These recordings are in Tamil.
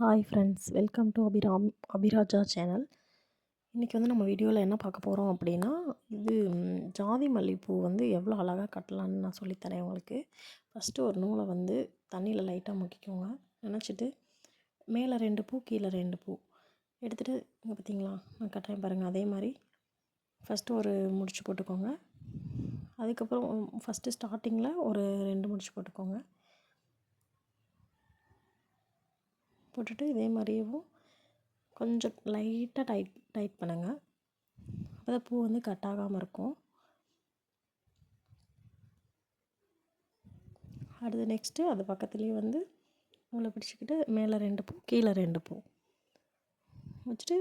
Hi friends welcome to Abhiram Abiraja channel இன்றைக்கி வந்து நம்ம வீடியோவில் என்ன பார்க்க போகிறோம் அப்படின்னா இது ஜாதி மல்லிகைப்பூ வந்து எவ்வளோ அழகாக கட்டலான்னு நான் சொல்லித்தரேன் உங்களுக்கு. ஃபஸ்ட்டு ஒரு நூலை வந்து தண்ணியில் லைட்டாக முக்கிக்கோங்க. நினச்சிட்டு மேலே ரெண்டு பூ கீழே ரெண்டு பூ. எடுத்துகிட்டு இங்கே பார்த்தீங்களா நான் கட்டுறேன் பாருங்கள் அதே மாதிரி. ஃபஸ்ட்டு ஒரு முடிச்சு போட்டுக்கோங்க. அதுக்கப்புறம் ஃபஸ்ட்டு ஸ்டார்டிங்கில் ஒரு ரெண்டு முடிச்சு போட்டுக்கோங்க. போட்டுட்டு இதே மாதிரியேவும் கொஞ்சம் லைட்டாக டைட் டைட் பண்ணுங்கள் அப்போ தான் பூ வந்து கட் ஆகாமல் இருக்கும். அடுத்து நெக்ஸ்ட்டு அது பக்கத்துலேயே வந்து உங்களை பிடிச்சிக்கிட்டு மேலே ரெண்டு பூ கீழே ரெண்டு பூ. வச்சுட்டு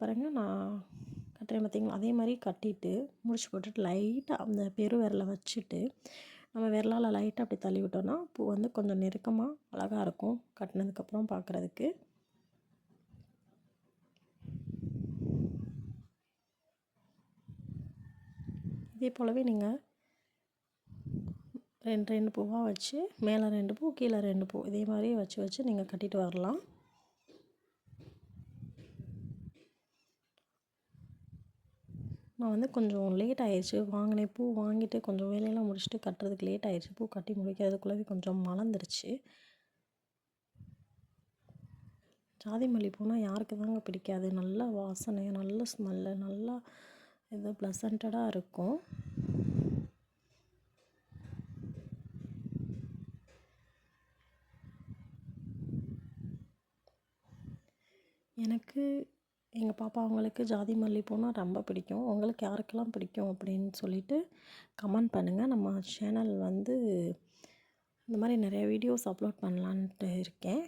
பாருங்க நான் கட்டுறேன் பார்த்தீங்களா? அதே மாதிரி கட்டிட்டு முடிச்சு போட்டுட்டு லைட்டாக அந்த பெரு விரலை வச்சுட்டு நம்ம விரலால் லைட்டாக அப்படி தள்ளி விட்டோம்னா பூ வந்து கொஞ்சம் நெருக்கமாக அழகாக இருக்கும். கட்டினதுக்கப்புறம் பார்க்குறதுக்கு இதே போலவே நீங்கள் ரெண்டு ரெண்டு பூவாக வச்சு மேலே ரெண்டு பூ கீழே ரெண்டு பூ இதே மாதிரி வச்சு வச்சு நீங்கள் கட்டிட்டு வரலாம். நான் வந்து கொஞ்சம் லேட் ஆயிடுச்சு வாங்கினேன். பூ வாங்கிட்டு கொஞ்சம் வேலையெல்லாம் முடிச்சுட்டு கட்டுறதுக்கு லேட் ஆயிடுச்சு பூ கட்டி முடிக்கிறதுக்குள்ளவே கொஞ்சம் மலர்ந்துருச்சு. ஜாதி பூனால் யாருக்கு தாங்க பிடிக்காது. நல்ல வாசனை நல்ல ஸ்மெல்லு நல்லா இது ப்ளசண்டடாக இருக்கும். எனக்கு எங்கள் பாப்பா அவங்களுக்கு ஜாதி மல்லிகைப்பூனா ரொம்ப பிடிக்கும். உங்களுக்கு யாருக்கெல்லாம் பிடிக்கும் அப்படின்னு சொல்லிட்டு கமெண்ட் பண்ணுங்கள் நம்ம சேனல் வந்து இந்த மாதிரி நிறைய வீடியோஸ் அப்லோட் பண்ணலான்ட்டு இருக்கேன்.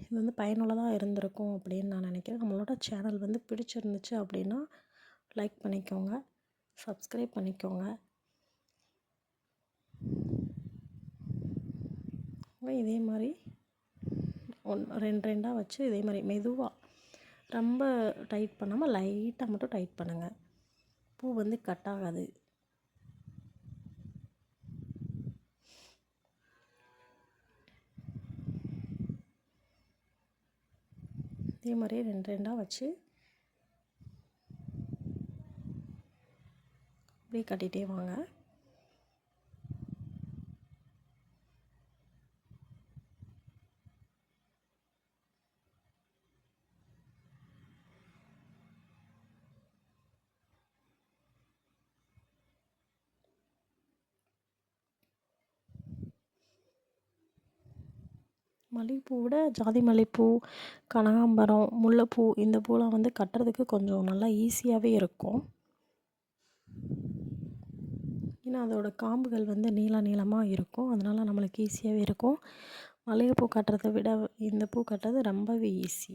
இது வந்து பயனுள்ளதாக இருந்திருக்கும் அப்படின்னு நான் நினைக்கிறேன். நம்மளோட சேனல் வந்து பிடிச்சிருந்துச்சு அப்படின்னா லைக் பண்ணிக்கோங்க. சப்ஸ்கிரைப் பண்ணிக்கோங்க. இதே மாதிரி ஒன் ரெண்டு ரெண்டாக வச்சு இதே மாதிரி மெதுவாக ரொம்ப டைட் பண்ணாமல் லைட்டாக மட்டும் டைட் பண்ணுங்கள் பூ வந்து கட் ஆகாது. இதே மாதிரியே ரெண்டு ரெண்டாக வச்சு அப்படியே கட்டிகிட்டே வாங்க. மல்லிகைப்பூ விட ஜாதி மல்லிகைப்பூ கனகாம்பரம் முல்லைப்பூ இந்த பூலாம் வந்து கட்டுறதுக்கு கொஞ்சம் நல்லா ஈஸியாகவே இருக்கும். ஏன்னா அதோட காம்புகள் வந்து நீள நீளமாக இருக்கும். அதனால் நம்மளுக்கு ஈஸியாகவே இருக்கும். மல்லிகைப்பூ கட்டுறதை விட இந்த பூ கட்டுறது ரொம்பவே ஈஸி.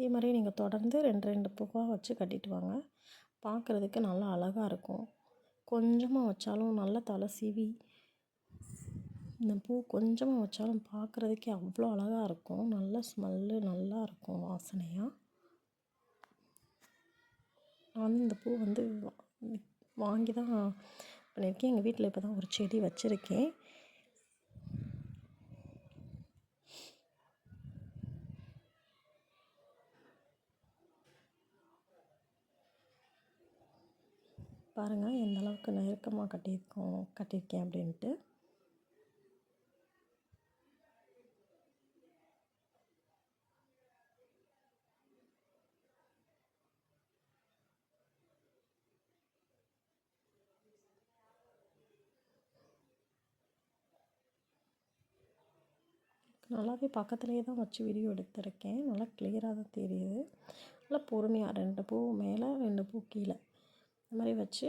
இதே மாதிரி நீங்கள் தொடர்ந்து ரெண்டு ரெண்டு பூவாக வச்சு கட்டிட்டு வாங்க. பார்க்குறதுக்கு நல்லா அழகாக இருக்கும். கொஞ்சமாக வச்சாலும் நல்லா தலை சீவி இந்த பூ கொஞ்சமாக வச்சாலும் பார்க்குறதுக்கே அவ்வளோ அழகாக இருக்கும். நல்ல ஸ்மெல்லு நல்லா இருக்கும் வாசனையாக நான் வந்து இந்த பூ வந்து வாங்கி தான் பண்ணியிருக்கேன். எங்கள் வீட்டில் இப்போ தான் ஒரு செடி வச்சுருக்கேன். பாருங்கள் எந்த அளவுக்கு நெருக்கமாக கட்டியிருக்கோம் கட்டியிருக்கேன் அப்படின்ட்டு. நல்லாவே பக்கத்துலேயே தான் வச்சு வீடியோ எடுத்திருக்கேன். நல்லா கிளியராக தான் தெரியுது. நல்லா பொறுமையாக ரெண்டு பூ மேலே ரெண்டு பூ கீழே. இந்த மாதிரி வச்சு.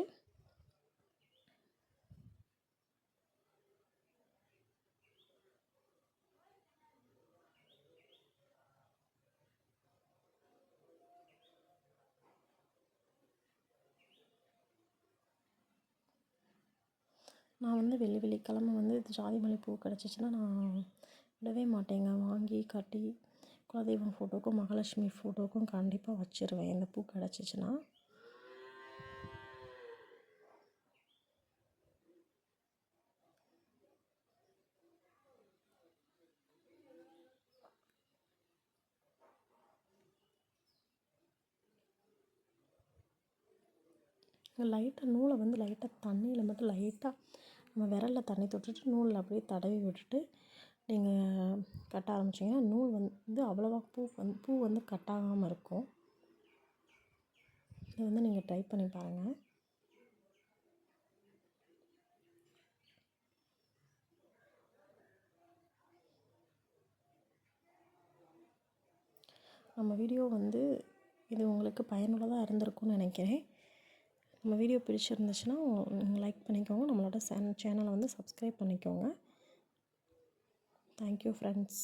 நான் வந்து வெள்ளி வெள்ளிக்கிழமை வந்து இது ஜாதி பூ கிடச்சிச்சின்னா நான் விடவே மாட்டேங்க. வாங்கி கட்டி குலதெய்வம் ஃபோட்டோக்கும் மகாலட்சுமி ஃபோட்டோக்கும் கண்டிப்பாக வச்சுருவேன். இந்த பூ கிடச்சிச்சின்னா. லைட்டாக நூலை வந்து லைட்டாக தண்ணியில் மட்டும் லைட்டாக நம்ம விரலில் தண்ணி தொட்டுட்டு நூலில் அப்படியே தடவி விட்டுட்டு நீங்கள் கட்ட ஆரம்பிச்சிங்கன்னா நூல் வந்து அவ்வளோவா பூ வந்து பூ வந்து கட்டாகாமல் இருக்கும். இதை வந்து நீங்கள் ட்ரை பண்ணி பாருங்கள் நம்ம வீடியோ வந்து இது உங்களுக்கு பயனுள்ளதாக இருந்திருக்கும்னு நினைக்கிறேன். நம்ம வீடியோ பிடிச்சிருந்துச்சுன்னா லைக் பண்ணிக்கோங்க. நம்மளோட சேனலை வந்து சப்ஸ்கிரைப் பண்ணிக்கோங்க. Thank you friends